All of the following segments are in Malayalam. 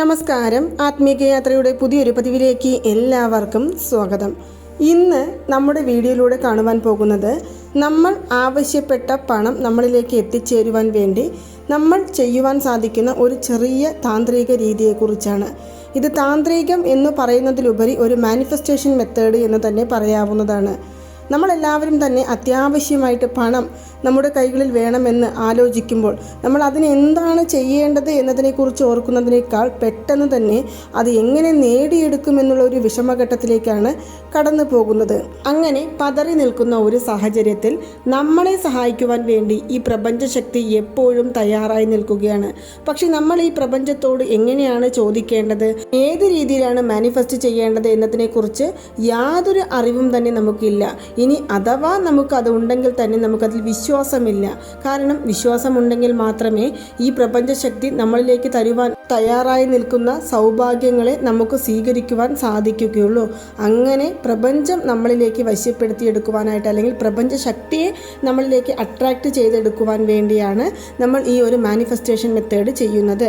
നമസ്കാരം. ആത്മീയ യാത്രയുടെ പുതിയൊരു പതിവിലേക്ക് എല്ലാവർക്കും സ്വാഗതം. ഇന്ന് നമ്മുടെ വീഡിയോയിലൂടെ കാണുവാൻ പോകുന്നത് നമ്മൾ ആവശ്യപ്പെട്ട പണം നമ്മളിലേക്ക് എത്തിച്ചേരുവാൻ വേണ്ടി നമ്മൾ ചെയ്യുവാൻ സാധിക്കുന്ന ഒരു ചെറിയ താന്ത്രിക രീതിയെക്കുറിച്ചാണ്. ഇത് താന്ത്രികം എന്ന് പറയുന്നതിലുപരി ഒരു മാനിഫെസ്റ്റേഷൻ മെത്തേഡ് എന്ന് തന്നെ പറയാവുന്നതാണ്. നമ്മളെല്ലാവരും തന്നെ അത്യാവശ്യമായിട്ട് പണം നമ്മുടെ കൈകളിൽ വേണമെന്ന് ആലോചിക്കുമ്പോൾ നമ്മൾ അതിന് എന്താണ് ചെയ്യേണ്ടത് എന്നതിനെക്കുറിച്ച് ഓർക്കുന്നതിനേക്കാൾ പെട്ടെന്ന് തന്നെ അത് എങ്ങനെ നേടിയെടുക്കുമെന്നുള്ള ഒരു വിഷമഘട്ടത്തിലേക്കാണ് കടന്നു പോകുന്നത്. അങ്ങനെ പതറി നിൽക്കുന്ന ഒരു സാഹചര്യത്തിൽ നമ്മളെ സഹായിക്കുവാൻ വേണ്ടി ഈ പ്രപഞ്ചശക്തി എപ്പോഴും തയ്യാറായി നിൽക്കുകയാണ്. പക്ഷെ നമ്മൾ ഈ പ്രപഞ്ചത്തോട് എങ്ങനെയാണ് ചോദിക്കേണ്ടത്? ഏത് രീതിയിലാണ് മാനിഫെസ്റ്റ് ചെയ്യേണ്ടത് എന്നതിനെക്കുറിച്ച് യാതൊരു അറിവും തന്നെ നമുക്കില്ല. ഇനി അഥവാ നമുക്കത് ഉണ്ടെങ്കിൽ തന്നെ നമുക്കതിൽ വിശ്വാസമില്ല. കാരണം വിശ്വാസമുണ്ടെങ്കിൽ മാത്രമേ ഈ പ്രപഞ്ചശക്തി നമ്മളിലേക്ക് തരുവാൻ തയ്യാറായി നിൽക്കുന്ന സൗഭാഗ്യങ്ങളെ നമുക്ക് സ്വീകരിക്കുവാൻ സാധിക്കുകയുള്ളൂ. അങ്ങനെ പ്രപഞ്ചം നമ്മളിലേക്ക് വശ്യപ്പെടുത്തിയെടുക്കുവാനായിട്ട് അല്ലെങ്കിൽ പ്രപഞ്ച ശക്തിയെ നമ്മളിലേക്ക് അട്രാക്റ്റ് ചെയ്തെടുക്കുവാൻ വേണ്ടിയാണ് നമ്മൾ ഈ ഒരു മാനിഫെസ്റ്റേഷൻ മെത്തേഡ് ചെയ്യുന്നത്.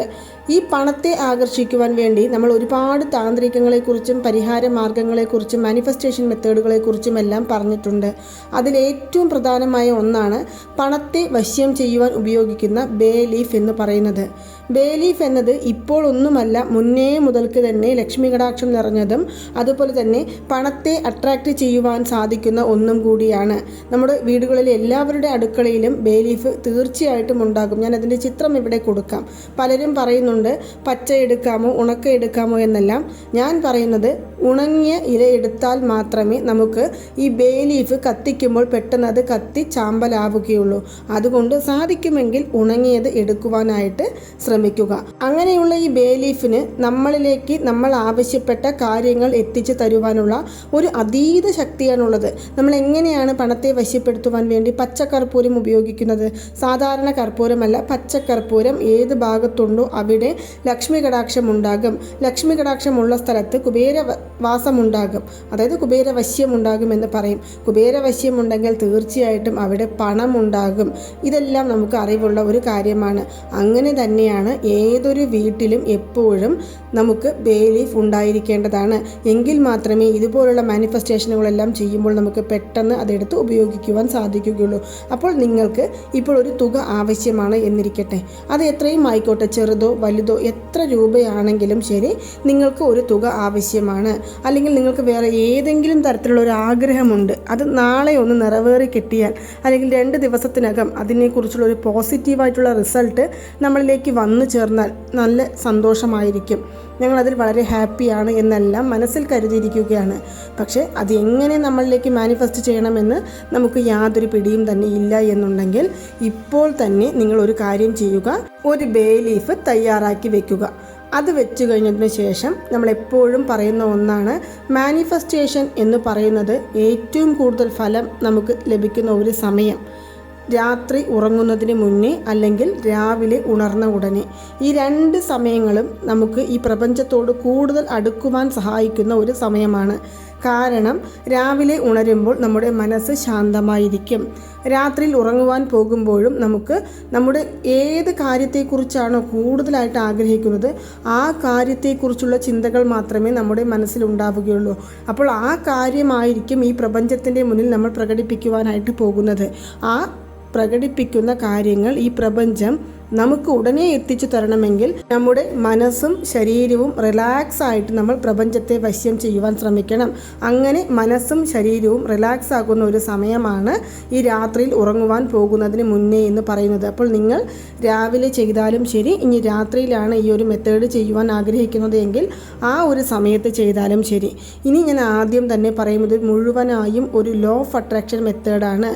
ഈ പണത്തെ ആകർഷിക്കുവാൻ വേണ്ടി നമ്മൾ ഒരുപാട് താന്ത്രികങ്ങളെക്കുറിച്ചും പരിഹാര മാർഗങ്ങളെക്കുറിച്ചും മാനിഫെസ്റ്റേഷൻ മെത്തേഡുകളെക്കുറിച്ചും എല്ലാം പറഞ്ഞിട്ടുണ്ട്. അതിലേറ്റവും പ്രധാനമായ ഒന്നാണ് പണത്തെ വശ്യം ചെയ്യുവാൻ ഉപയോഗിക്കുന്ന ബേ ലീഫ് എന്ന് പറയുന്നത്. ബേ ലീഫ് എന്നത് ഇപ്പോൾ ഒന്നുമല്ല മുന്നേ മുതൽക്ക് തന്നെ ലക്ഷ്മി കടാക്ഷം നിറഞ്ഞതും അതുപോലെ തന്നെ പണത്തെ അട്രാക്റ്റ് ചെയ്യുവാൻ സാധിക്കുന്ന ഒന്നും കൂടിയാണ്. നമ്മുടെ വീടുകളിലെ എല്ലാവരുടെ അടുക്കളയിലും ബേലീഫ് തീർച്ചയായിട്ടും ഉണ്ടാകും. ഞാൻ അതിന്റെ ചിത്രം ഇവിടെ കൊടുക്കാം. പലരും പറയുന്നുണ്ട് പച്ച എടുക്കാമോ ഉണക്ക എടുക്കാമോ എന്നെല്ലാം. ഞാൻ പറയുന്നത് ഉണങ്ങിയ ഇല എടുത്താൽ മാത്രമേ നമുക്ക് ഈ ബേലീഫ് കത്തിക്കുമ്പോൾ പെട്ടെന്ന് അത് കത്തി ചാമ്പലാവുകയുള്ളൂ. അതുകൊണ്ട് സാധിക്കുമെങ്കിൽ ഉണങ്ങിയത് എടുക്കുവാനായിട്ട് ശ്രമിക്കുക അങ്ങനെയുള്ള ഈ ബേലീഫിന് നമ്മളിലേക്ക് നമ്മൾ ആവശ്യപ്പെട്ട കാര്യങ്ങൾ എത്തിച്ചു തരുവാനുള്ള ഒരു അതീത ശക്തിയാണുള്ളത്. നമ്മൾ എങ്ങനെയാണ് പണത്തെ വശ്യപ്പെടുത്തുവാൻ വേണ്ടി പച്ചക്കർപ്പൂരം ഉപയോഗിക്കുന്നത്? സാധാരണ കർപ്പൂരമല്ല പച്ചക്കർപ്പൂരം ഏത് ഭാഗത്തുണ്ടോ അവിടെ ലക്ഷ്മി കടാക്ഷം ഉണ്ടാകും. ലക്ഷ്മി കടാക്ഷമുള്ള സ്ഥലത്ത് കുബേര വാസം വാസമുണ്ടാകും. അതായത് കുബേരവശ്യം ഉണ്ടാകും എന്ന് പറയും. കുബേരവശ്യം ഉണ്ടെങ്കിൽ തീർച്ചയായിട്ടും അവിടെ പണമുണ്ടാകും. ഇതെല്ലാം നമുക്ക് അറിവുള്ള ഒരു കാര്യമാണ്. അങ്ങനെ തന്നെയാണ് ഏതൊരു വീട്ടിലും എപ്പോഴും നമുക്ക് ബേലീഫ് ഉണ്ടായിരിക്കേണ്ടതാണ്. എങ്കിൽ മാത്രമേ ഇതുപോലുള്ള മാനിഫെസ്റ്റേഷനുകളെല്ലാം ചെയ്യുമ്പോൾ നമുക്ക് പെട്ടെന്ന് അതെടുത്ത് ഉപയോഗിക്കുവാൻ സാധിക്കുകയുള്ളൂ. അപ്പോൾ നിങ്ങൾക്ക് ഇപ്പോൾ ഒരു തുക ആവശ്യമാണ് എന്നിരിക്കട്ടെ. അത് എത്രയും ആയിക്കോട്ടെ ചെറുതോ വലുതോ എത്ര രൂപയാണെങ്കിലും ശരി നിങ്ങൾക്ക് ഒരു തുക ആവശ്യമാണ്. അല്ലെങ്കിൽ നിങ്ങൾക്ക് വേറെ ഏതെങ്കിലും തരത്തിലുള്ള ഒരു ആഗ്രഹമുണ്ട് അത് നാളെ ഒന്ന് നിറവേറി കിട്ടിയാൽ അല്ലെങ്കിൽ രണ്ട് ദിവസത്തിനകം അതിനെക്കുറിച്ചുള്ള ഒരു പോസിറ്റീവായിട്ടുള്ള റിസൾട്ട് നമ്മളിലേക്ക് വന്നു ചേർന്നാൽ നല്ല സന്തോഷമായിരിക്കും. ഞങ്ങളതിൽ വളരെ ഹാപ്പിയാണ് എന്നെല്ലാം മനസ്സിൽ കരുതിയിരിക്കുകയാണ്. പക്ഷേ അത് എങ്ങനെ നമ്മളിലേക്ക് മാനിഫെസ്റ്റ് ചെയ്യണമെന്ന് നമുക്ക് യാതൊരു പിടിയും തന്നെ ഇല്ല എന്നുണ്ടെങ്കിൽ ഇപ്പോൾ തന്നെ നിങ്ങൾ ഒരു കാര്യം ചെയ്യുക. ഒരു ബേ ലീഫ് തയ്യാറാക്കി വെക്കുക. അത് വെച്ച് കഴിഞ്ഞതിന് ശേഷം നമ്മൾ എപ്പോഴും പറയുന്ന ഒന്നാണ് മാനിഫെസ്റ്റേഷൻ എന്ന് പറയുന്നത് ഏറ്റവും കൂടുതൽ ഫലം നമുക്ക് ലഭിക്കുന്ന ഒരു സമയം. രാത്രി ഉറങ്ങുന്നതിന് മുന്നേ അല്ലെങ്കിൽ രാവിലെ ഉണർന്ന ഉടനെ. ഈ രണ്ട് സമയങ്ങളും നമുക്ക് ഈ പ്രപഞ്ചത്തോട് കൂടുതൽ അടുക്കുവാൻ സഹായിക്കുന്ന ഒരു സമയമാണ്. കാരണം രാവിലെ ഉണരുമ്പോൾ നമ്മുടെ മനസ്സ് ശാന്തമായിരിക്കും. രാത്രിയിൽ ഉറങ്ങുവാൻ പോകുമ്പോഴും നമുക്ക് നമ്മുടെ ഏത് കാര്യത്തെക്കുറിച്ചാണോ കൂടുതലായിട്ട് ആഗ്രഹിക്കുന്നത് ആ കാര്യത്തെക്കുറിച്ചുള്ള ചിന്തകൾ മാത്രമേ നമ്മുടെ മനസ്സിലുണ്ടാവുകയുള്ളൂ. അപ്പോൾ ആ കാര്യമായിരിക്കും ഈ പ്രപഞ്ചത്തിന്റെ മുന്നിൽ നമ്മൾ പ്രകടിപ്പിക്കുവാനായിട്ട് പോകുന്നത്. ആ പ്രകടിപ്പിക്കുന്ന കാര്യങ്ങൾ ഈ പ്രപഞ്ചം നമുക്ക് ഉടനെ എത്തിച്ചു തരണമെങ്കിൽ നമ്മുടെ മനസ്സും ശരീരവും റിലാക്സ് ആയിട്ട് നമ്മൾ പ്രപഞ്ചത്തെ വശ്യം ചെയ്യുവാൻ ശ്രമിക്കണം. അങ്ങനെ മനസ്സും ശരീരവും റിലാക്സ് ആകുന്ന ഒരു സമയമാണ് ഈ രാത്രിയിൽ ഉറങ്ങുവാൻ പോകുന്നതിന് മുന്നേ എന്ന് പറയുന്നത്. അപ്പോൾ നിങ്ങൾ രാവിലെ ചെയ്താലും ശരി ഇനി രാത്രിയിലാണ് ഈ ഒരു മെത്തേഡ് ചെയ്യുവാൻ ആഗ്രഹിക്കുന്നത് എങ്കിൽ ആ ഒരു സമയത്ത് ചെയ്താലും ശരി. ഇനി ഞാൻ ആദ്യം തന്നെ പറയുന്നത് മുഴുവനായും ഒരു ലോ ഓഫ് അട്രാക്ഷൻ മെത്തേഡാണ്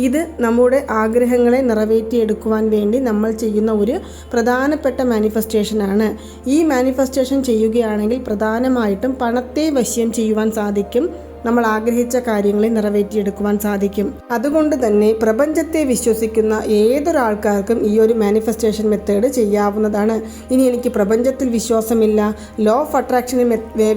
ഇത് നമ്മുടെ ആഗ്രഹങ്ങളെ നിറവേറ്റിയെടുക്കുവാൻ വേണ്ടി നമ്മൾ ചെയ്യുന്ന ഒരു പ്രധാനപ്പെട്ട മാനിഫെസ്റ്റേഷനാണ് ഈ മാനിഫെസ്റ്റേഷൻ ചെയ്യുകയാണെങ്കിൽ പ്രധാനമായിട്ടും പണത്തെ വശ്യം ചെയ്യുവാൻ സാധിക്കും. നമ്മൾ ആഗ്രഹിച്ച കാര്യങ്ങളെ നിറവേറ്റിയെടുക്കുവാൻ സാധിക്കും. അതുകൊണ്ട് തന്നെ പ്രപഞ്ചത്തെ വിശ്വസിക്കുന്ന ഏതൊരാൾക്കാർക്കും ഈ ഒരു മാനിഫെസ്റ്റേഷൻ മെത്തേഡ് ചെയ്യാവുന്നതാണ്. ഇനി എനിക്ക് പ്രപഞ്ചത്തിൽ വിശ്വാസമില്ല ലോ ഓഫ് അട്രാക്ഷനിൽ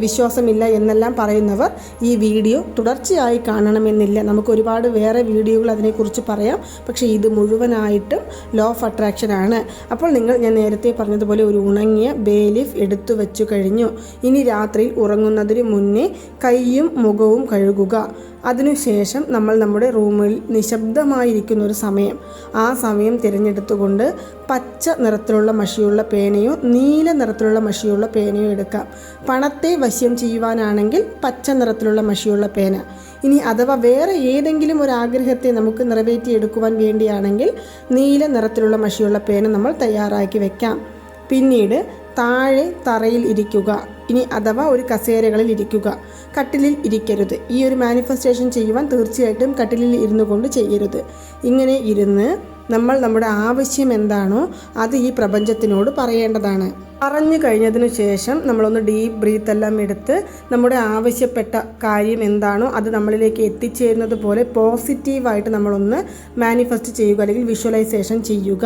വിശ്വാസമില്ല എന്നെല്ലാം പറയുന്നവർ ഈ വീഡിയോ തുടർച്ചയായി കാണണമെന്നില്ല. നമുക്ക് ഒരുപാട് വേറെ വീഡിയോകൾ അതിനെക്കുറിച്ച് പറയാം. പക്ഷേ ഇത് മുഴുവനായിട്ടും ലോ ഓഫ് അട്രാക്ഷൻ ആണ്. അപ്പോൾ നിങ്ങൾ ഞാൻ നേരത്തെ പറഞ്ഞതുപോലെ ഒരു ഉണങ്ങിയ ബേലിഫ് എടുത്തു വെച്ചു കഴിഞ്ഞു. ഇനി രാത്രിയിൽ ഉറങ്ങുന്നതിന് മുന്നേ കൈയും മുഖവും കഴുകുക. അതിനുശേഷം നമ്മൾ നമ്മുടെ റൂമിൽ നിശബ്ദമായിരിക്കുന്ന ഒരു സമയം. ആ സമയം തിരഞ്ഞെടുത്തുകൊണ്ട് പച്ച നിറത്തിലുള്ള മഷിയുള്ള പേനയോ നീല നിറത്തിലുള്ള മഷിയുള്ള പേനയോ എടുക്കാം. പണത്തെ വശ്യം ചെയ്യുവാനാണെങ്കിൽ പച്ച നിറത്തിലുള്ള മഷിയുള്ള പേന. ഇനി അഥവാ വേറെ ഏതെങ്കിലും ഒരു ആഗ്രഹത്തെ നമുക്ക് നിറവേറ്റിയെടുക്കുവാൻ വേണ്ടിയാണെങ്കിൽ നീല നിറത്തിലുള്ള മഷിയുള്ള പേന നമ്മൾ തയ്യാറാക്കി വെക്കാം. പിന്നീട് താഴെ തറയിൽ ഇരിക്കുക. ഇനി അഥവാ ഒരു കസേരകളിൽ ഇരിക്കുക. കട്ടിലിൽ ഇരിക്കരുത്. ഈ ഒരു മാനിഫെസ്റ്റേഷൻ ചെയ്യുവാൻ തീർച്ചയായിട്ടും കട്ടിലിൽ ഇരുന്നു കൊണ്ട് ചെയ്യരുത്. ഇങ്ങനെ ഇരുന്ന് നമ്മൾ നമ്മുടെ ആവശ്യം എന്താണോ അത് ഈ പ്രപഞ്ചത്തിനോട് പറയേണ്ടതാണ്. പറഞ്ഞു കഴിഞ്ഞതിന് ശേഷം നമ്മളൊന്ന് ഡീപ്പ് ബ്രീത്ത് എല്ലാം എടുത്ത് നമ്മുടെ ആവശ്യപ്പെട്ട കാര്യം എന്താണോ അത് നമ്മളിലേക്ക് എത്തിച്ചേരുന്നത് പോലെ പോസിറ്റീവായിട്ട് നമ്മളൊന്ന് മാനിഫെസ്റ്റ് ചെയ്യുക അല്ലെങ്കിൽ വിഷ്വലൈസേഷൻ ചെയ്യുക.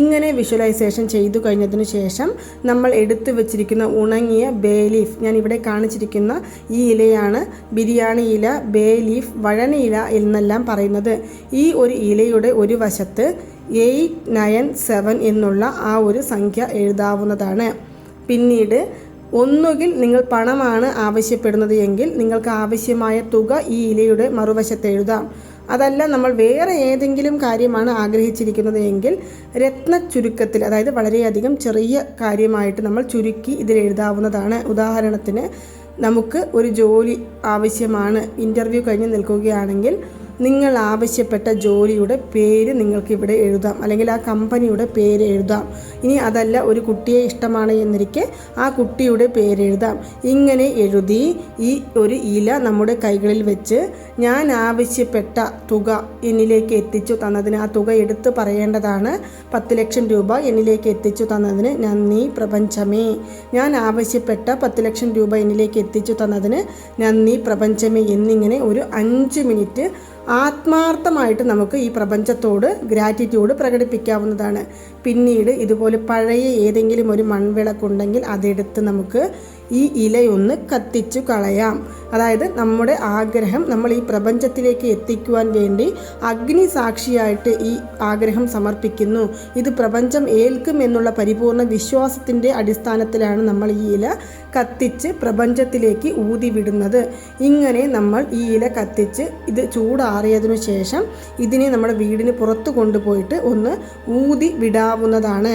ഇങ്ങനെ വിഷ്വലൈസേഷൻ ചെയ്തു കഴിഞ്ഞതിന് ശേഷം നമ്മൾ എടുത്തു വെച്ചിരിക്കുന്ന ഉണങ്ങിയ ബേ ലീഫ് ഞാൻ ഇവിടെ കാണിച്ചിരിക്കുന്ന ഈ ഇലയാണ് ബിരിയാണി ഇല ബേ ലീഫ് വഴണ ഇല എന്നെല്ലാം പറയുന്നത്. ഈ ഒരു ഇലയുടെ ഒരു വശത്ത് എയ്റ്റ് നയൻ സെവൻ എന്നുള്ള ആ ഒരു സംഖ്യ എഴുതാവുന്നതാണ്. പിന്നീട് ഒന്നുകിൽ നിങ്ങൾ പണമാണ് ആവശ്യപ്പെടുന്നത് എങ്കിൽ നിങ്ങൾക്ക് ആവശ്യമായ തുക ഈ ഇലയുടെ മറുവശത്ത് എഴുതാം. അതല്ല നമ്മൾ വേറെ ഏതെങ്കിലും കാര്യമാണ് ആഗ്രഹിച്ചിരിക്കുന്നത് എങ്കിൽ രത്ന ചുരുക്കത്തിൽ അതായത് വളരെയധികം ചെറിയ കാര്യമായിട്ട് നമ്മൾ ചുരുക്കി ഇതിൽ എഴുതാവുന്നതാണ്. ഉദാഹരണത്തിന് നമുക്ക് ഒരു ജോലി ആവശ്യമാണ്. ഇന്റർവ്യൂ കഴിഞ്ഞ് നിൽക്കുകയാണെങ്കിൽ നിങ്ങൾ ആവശ്യപ്പെട്ട ജോലിയുടെ പേര് നിങ്ങൾക്ക് ഇവിടെ എഴുതാം. അല്ലെങ്കിൽ ആ കമ്പനിയുടെ പേര് എഴുതാം. ഇനി അതല്ല ഒരു കുട്ടിയെ ഇഷ്ടമാണ് എന്നിരിക്കെ ആ കുട്ടിയുടെ പേര് എഴുതാം. ഇങ്ങനെ എഴുതി ഈ ഒരു ഇല നമ്മുടെ കൈകളിൽ വെച്ച് ഞാൻ ആവശ്യപ്പെട്ട തുക എന്നിലേക്ക് എത്തിച്ചു തന്നതിന് ആ തുക എടുത്ത് പറയേണ്ടതാണ്. പത്ത് ലക്ഷം രൂപ എന്നിലേക്ക് എത്തിച്ചു തന്നതിന് നന്ദി പ്രപഞ്ചമേ. ഞാൻ ആവശ്യപ്പെട്ട പത്ത് ലക്ഷം രൂപ എന്നിലേക്ക് എത്തിച്ചു തന്നതിന് നന്ദി പ്രപഞ്ചമേ എന്നിങ്ങനെ ഒരു അഞ്ച് മിനിറ്റ് ആത്മാർത്ഥമായിട്ട് നമുക്ക് ഈ പ്രപഞ്ചത്തോട് ഗ്രാറ്റിറ്റ്യൂഡ് പ്രകടിപ്പിക്കാവുന്നതാണ്. പിന്നീട് ഇതുപോലെ പഴയ ഏതെങ്കിലും ഒരു മൺവിളക്കുണ്ടെങ്കിൽ അതെടുത്ത് നമുക്ക് ഈ ഇലയൊന്ന് കത്തിച്ചു കളയാം. അതായത് നമ്മുടെ ആഗ്രഹം നമ്മൾ ഈ പ്രപഞ്ചത്തിലേക്ക് എത്തിക്കുവാൻ വേണ്ടി അഗ്നി സാക്ഷിയായിട്ട് ഈ ആഗ്രഹം സമർപ്പിക്കുന്നു. ഇത് പ്രപഞ്ചം ഏൽക്കും എന്നുള്ള പരിപൂർണ വിശ്വാസത്തിന്റെ അടിസ്ഥാനത്തിലാണ് നമ്മൾ ഈ ഇല കത്തിച്ച് പ്രപഞ്ചത്തിലേക്ക് ഊതിവിടുന്നത് ഇങ്ങനെ നമ്മൾ ഈ ഇല കത്തിച്ച് ഇത് ചൂടാറിയതിനു ശേഷം ഇതിനെ നമ്മുടെ വീടിന് പുറത്ത് കൊണ്ടുപോയിട്ട് ഒന്ന് ഊതി വിടാവുന്നതാണ്.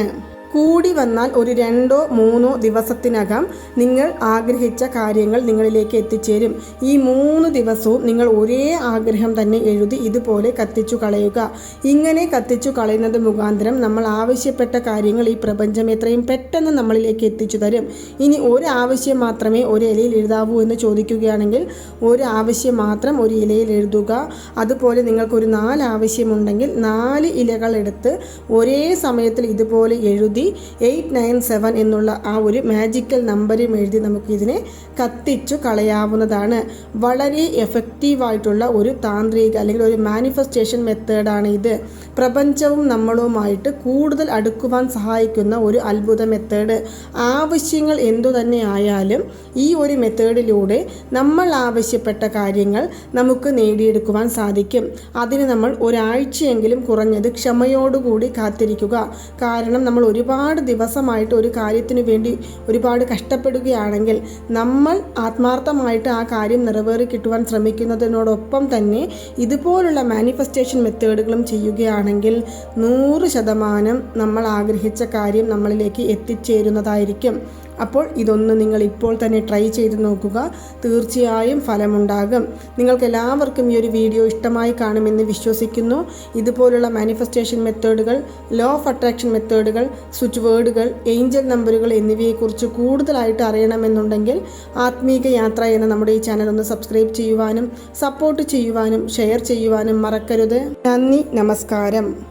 കൂടി വന്നാൽ ഒരു രണ്ടോ മൂന്നോ ദിവസത്തിനകം നിങ്ങൾ ആഗ്രഹിച്ച കാര്യങ്ങൾ നിങ്ങളിലേക്ക് എത്തിച്ചേരും. ഈ മൂന്ന് ദിവസവും നിങ്ങൾ ഒരേ ആഗ്രഹം തന്നെ എഴുതി ഇതുപോലെ കത്തിച്ചു കളയുക. ഇങ്ങനെ കത്തിച്ചു കളയുന്നത് മുഖാന്തരം നമ്മൾ ആവശ്യപ്പെട്ട കാര്യങ്ങൾ ഈ പ്രപഞ്ചം എത്രയും പെട്ടെന്ന് നമ്മളിലേക്ക് എത്തിച്ചു തരും. ഇനി ഒരു ആവശ്യം മാത്രമേ ഒരു ഇലയിൽ എഴുതാവൂ എന്ന് ചോദിക്കുകയാണെങ്കിൽ ഒരു ആവശ്യം മാത്രം ഒരു ഇലയിൽ എഴുതുക. അതുപോലെ നിങ്ങൾക്കൊരു നാല് ആവശ്യമുണ്ടെങ്കിൽ നാല് ഇലകൾ എടുത്ത് ഒരേ സമയത്തിൽ ഇതുപോലെ എഴുതി എയ്റ്റ് നയൻ സെവൻ എന്നുള്ള ആ ഒരു മാജിക്കൽ നമ്പരും എഴുതി നമുക്കിതിനെ കത്തിച്ചു കളയാവുന്നതാണ്. വളരെ എഫക്റ്റീവായിട്ടുള്ള ഒരു താന്ത്രിക അല്ലെങ്കിൽ ഒരു മാനിഫെസ്റ്റേഷൻ മെത്തേഡാണ് ഇത്. പ്രപഞ്ചവും നമ്മളുമായിട്ട് കൂടുതൽ അടുക്കുവാൻ സഹായിക്കുന്ന ഒരു അത്ഭുത മെത്തേഡ് ആവശ്യങ്ങൾ എന്തു തന്നെ ആയാലും ഈ ഒരു മെത്തേഡിലൂടെ നമ്മൾ ആവശ്യപ്പെട്ട കാര്യങ്ങൾ നമുക്ക് നേടിയെടുക്കുവാൻ സാധിക്കും. അതിന് നമ്മൾ ഒരാഴ്ചയെങ്കിലും കുറഞ്ഞത് ക്ഷമയോടുകൂടി കാത്തിരിക്കുക. കാരണം നമ്മൾ ഒരുപാട് ദിവസമായിട്ട് ഒരു കാര്യത്തിനു വേണ്ടി ഒരുപാട് കഷ്ടപ്പെടുകയാണെങ്കിൽ നമ്മൾ ആത്മാർത്ഥമായിട്ട് ആ കാര്യം നിറവേറി കിട്ടുവാൻ ശ്രമിക്കുന്നതിനോടൊപ്പം തന്നെ ഇതുപോലുള്ള മാനിഫെസ്റ്റേഷൻ മെത്തേഡുകളും ചെയ്യുകയാണെങ്കിൽ നൂറ് ശതമാനം നമ്മൾ ആഗ്രഹിച്ച കാര്യം നമ്മളിലേക്ക് എത്തിച്ചേരുന്നതായിരിക്കും. അപ്പോൾ ഇതൊന്ന് നിങ്ങൾ ഇപ്പോൾ തന്നെ ട്രൈ ചെയ്ത് നോക്കുക. തീർച്ചയായും ഫലമുണ്ടാകും. നിങ്ങൾക്ക് എല്ലാവർക്കും ഈ ഒരു വീഡിയോ ഇഷ്ടമായി കാണുമെന്ന് വിശ്വസിക്കുന്നു. ഇതുപോലുള്ള മാനിഫെസ്റ്റേഷൻ മെത്തേഡുകൾ ലോ ഓഫ് അട്രാക്ഷൻ മെത്തേഡുകൾ സ്വിച്ച് വേർഡുകൾ ഏഞ്ചൽ നമ്പറുകൾ എന്നിവയെക്കുറിച്ച് കൂടുതലായിട്ട് അറിയണമെന്നുണ്ടെങ്കിൽ ആത്മീക യാത്ര എന്ന നമ്മുടെ ഈ ചാനൽ ഒന്ന് സബ്സ്ക്രൈബ് ചെയ്യുവാനും സപ്പോർട്ട് ചെയ്യുവാനും ഷെയർ ചെയ്യുവാനും മറക്കരുത്. നന്ദി നമസ്കാരം.